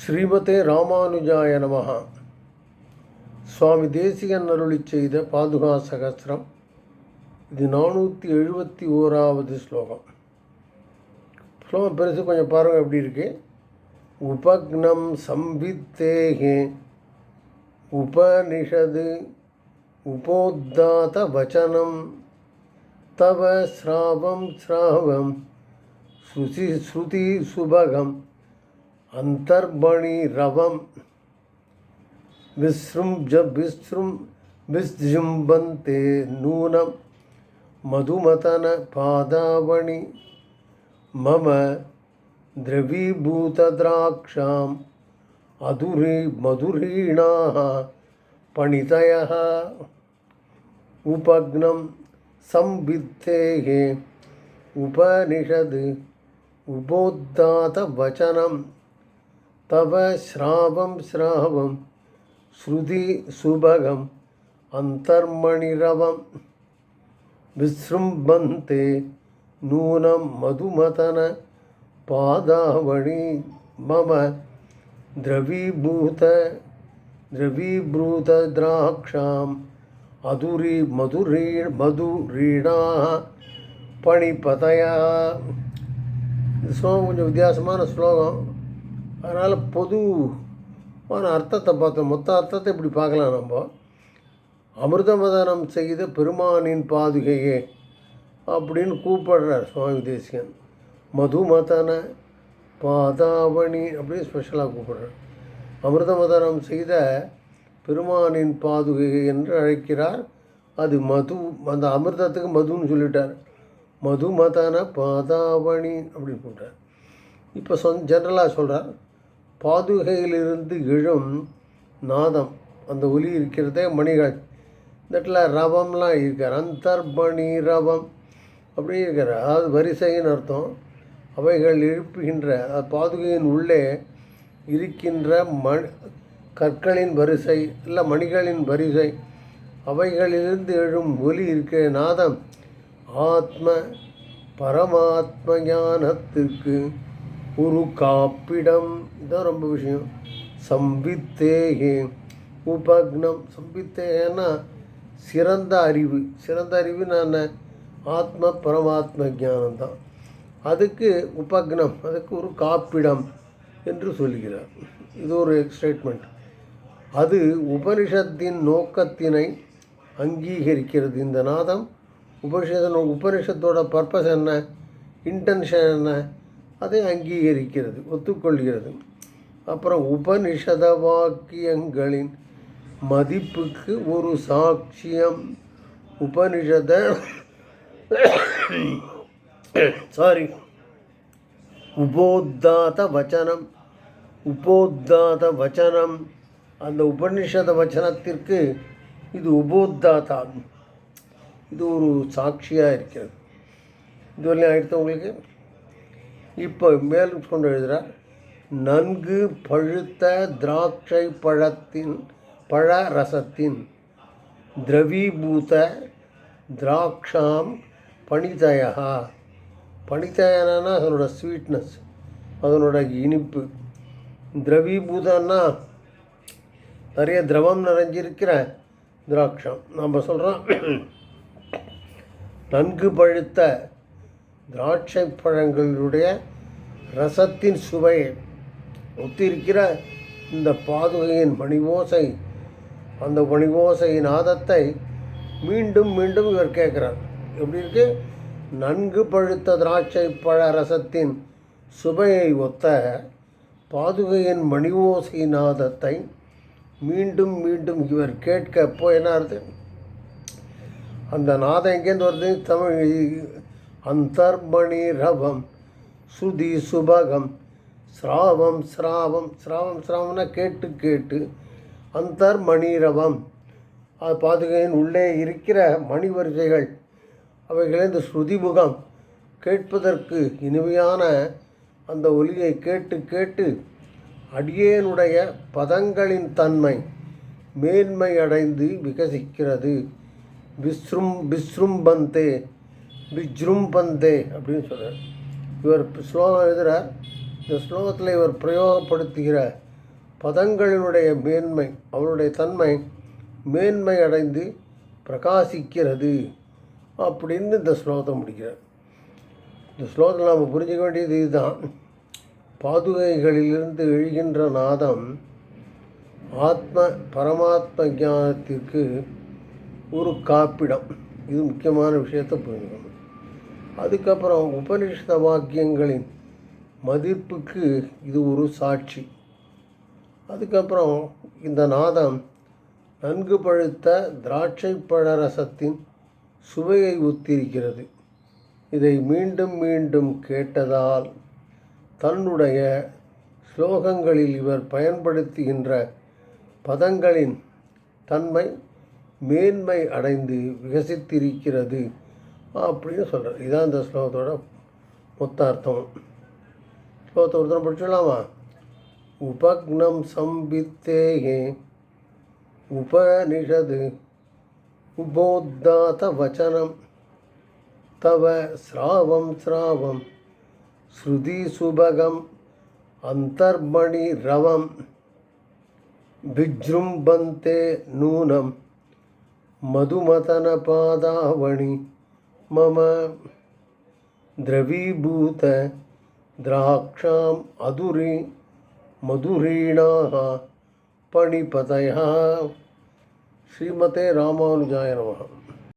ஸ்ரீமதே ராமானுஜாய நமகா சுவாமி தேசிகன் அருளி செய்த பாதுகா சகசிரம். இது நானூற்றி எழுபத்தி ஓராவது ஸ்லோகம். ஸ்லோகம் பெருசு கொஞ்சம் பாருங்கள் எப்படி இருக்கு. உபக்னம் சம்பித்தேகே உபனிஷது உபோத்தாத வச்சனம். தவ ஸ்ராவம் ஸ்ராவம். ஸ்ருதி ஸ்ருதி சுபகம். अंतर्बणी रवम विसृंज विसृं विजृंभते नूनम मधुमतन पादावणि मम द्रवीभूतद्राक्षा। अधुरी मधुरीणाः उपग्न उपग्नं उपनिषद। उपोदात वचनम தவ ஸ்ராவம் ஸ்ராவம் ஸ்ருதி சுபகம் அந்தர்மணிரவம் விசம்பந்தே நூனம் மதுமதன பாதாவணி மம திரவீபூத திரவீபூததிராட்சாம் அதுரி மதுரீ மதுரீடா பணிபதையா ஸ்லோகம் கொஞ்சம் வித்தியாசமான ஸ்லோகம் அதனால் பொதுவான அர்த்தத்தை பார்த்தோம் மொத்த அர்த்தத்தை இப்படி பார்க்கலாம் நம்ம. அமிர்தமதனம் செய்த பெருமானின் பாதுகையே அப்படின்னு கூப்பிடுறார் சுவாமி தேசிகன் மதுமதன பாதாவணி அப்படின்னு ஸ்பெஷலாக கூப்பிடுறார். அமிர்தமதனம் செய்த பெருமானின் பாதுகை என்று அழைக்கிறார். அது மது அந்த அமிர்தத்துக்கு மதுன்னு சொல்லிட்டார். மதுமதன பாதாவணி அப்படின்னு கூப்பிட்டார் இப்போ சொன் ஜென்ரலாக சொல்கிறார் பாதுகையிலிருந்து எழும் நாதம். அந்த ஒலி இருக்கிறதே மணிகள். இந்த இடத்துல ரவம்லாம் இருக்கார். அந்தர்பணி ரவம் அப்படி இருக்கார். அதாவது வரிசைன்னு அர்த்தம். அவைகள் எழுப்புகின்ற அது பாதுகையின் உள்ளே இருக்கின்ற மண் கற்களின் வரிசை இல்லை மணிகளின் வரிசை அவைகளிலிருந்து எழும் ஒலி இருக்கிற நாதம். ஆத்ம பரமாத்ம ஞானத்திற்கு ஒரு காப்பிடம். இதான் ரொம்ப விஷயம். சம்பித்தேகே. உபக்னம். சம்பித்தேகன்னா சிறந்த அறிவு. சிறந்த அறிவு நான் ஆத்ம பரமாத்ம ஞானம் தான் அதுக்கு உபக்னம். அதுக்கு ஒரு காப்பிடம் என்று சொல்கிறார். இது ஒரு ஸ்டேட்மெண்ட் அது உபனிஷத்தின் நோக்கத்தினை அங்கீகரிக்கிறது. இந்த நாதம் உபனிஷத்தின் உபனிஷத்தோட பர்பஸ் என்ன? இன்டென்ஷன் என்ன? அதை அங்கீகரிக்கிறது ஒத்துக்கொள்கிறது. அப்புறம் உபனிஷத வாக்கியங்களின் மதிப்புக்கு ஒரு சாட்சியம். உபனிஷத சாரி உபோத்தாத வச்சனம். உபோத்தாத வச்சனம் அந்த உபனிஷத வச்சனத்திற்கு இது உபோத்தாதா இது ஒரு சாட்சியாக இருக்கிறது. இதுவரையும் ஆயிடுத்து உங்களுக்கு? இப்போ மேலும் கொண்டு எழுதுகிறார் நன்கு பழுத்த திராட்சை பழத்தின் பழ ரசத்தின் திரவீபூத திராட்சாம் பணிதயா பணிதயனா அதனோட ஸ்வீட்னஸ் அதனோட இனிப்பு. திரவீபூதன்னா நிறைய திரவம் நிறைஞ்சிருக்கிற திராட்சம். நம்ம சொல்கிறோம் நன்கு பழுத்த திராட்சை பழங்களுடைய ரசத்தின் சுவையை ஒத்திருக்கிற இந்த பாதுகையின் மணிவோசை அந்த மணிவோசையின் நாதத்தை மீண்டும் மீண்டும் இவர் கேட்குறார். எப்படி இருக்கு? நன்கு பழுத்த திராட்சை பழ ரசத்தின் சுவையை ஒத்த பாதுகையின் மணிவோசை நாதத்தை மீண்டும் மீண்டும் இவர் கேட்க அப்போ என்ன அர்த்தம்? அந்த நாதம் எங்கேருந்து வருது? தமிழ் அந்தர்மணி ரவம் சுதி சுபகம் ஸ்ராவம் ஸ்ராவம் ஸ்ராவம் ஸ்ராவம்னா கேட்டு கேட்டு அந்தர்மணி ரவம் அது பாதுகையின் உள்ளே இருக்கிற மணி வரிசைகள் அவைகளே இந்த ஸ்ருதிமுகம். கேட்பதற்கு இனிமையான அந்த ஒலியை கேட்டு கேட்டு அடியேனுடைய பதங்களின் தன்மை மேன்மை அடைந்து விகசிக்கிறது. விஸ்ரும் விஸ்ரும்பந்தே விஜ்ரும்பந்தே அப்படின்னு சொல்கிறார் இவர் ஸ்லோகம் எழுதுகிறார் இந்த ஸ்லோகத்தில் இவர் பிரயோகப்படுத்துகிற பதங்களினுடைய மேன்மை அவனுடைய தன்மை மேன்மை அடைந்து பிரகாசிக்கிறது அப்படின்னு இந்த ஸ்லோகத்தை முடிக்கிறார். இந்த ஸ்லோகத்தில் நாம் புரிஞ்சுக்க வேண்டியது இதுதான். பாதுகைகளிலிருந்து எழுகின்ற நாதம் ஆத்ம பரமாத்ம ஞானத்திற்கு ஒரு காப்பிடம். இது முக்கியமான விஷயத்தை புரிஞ்சுக்கணும். அதுக்கப்புறம் உபனிஷத வாக்கியங்களின் மதிப்புக்கு இது ஒரு சாட்சி. அதுக்கப்புறம் இந்த நாதம் நன்கு பழுத்த திராட்சை பழரசத்தின் சுவையை ஒத்திருக்கிறது இதை மீண்டும் மீண்டும் கேட்டதால் தன்னுடைய ஸ்லோகங்களில் இவர் பயன்படுத்துகின்ற பதங்களின் தன்மை மேன்மை அடைந்து விகசித்திருக்கிறது. அப்படின்னு சொல்கிறார் இதான் இந்த ஸ்லோகத்தோட மொத்த அர்த்தம். ஸ்லோகத்தை ஒருத்தரம் படிச்சிடலாமா? உபக்னம் சம்பித்தேயே உபனிஷது உபோத்தாத வச்சனம். தவ ஸ்ராவம் ஸ்ராவம் ஸ்ருதி சுபகம் அந்தர்மணி ரவம் விஜம்பந்தே நூனம் மதுமதன பாதாவணி मम द्रवीभूत द्राक्षाम् अधुरी मधुरीणाः पणिपतयः श्रीमते रामानुजाय नमः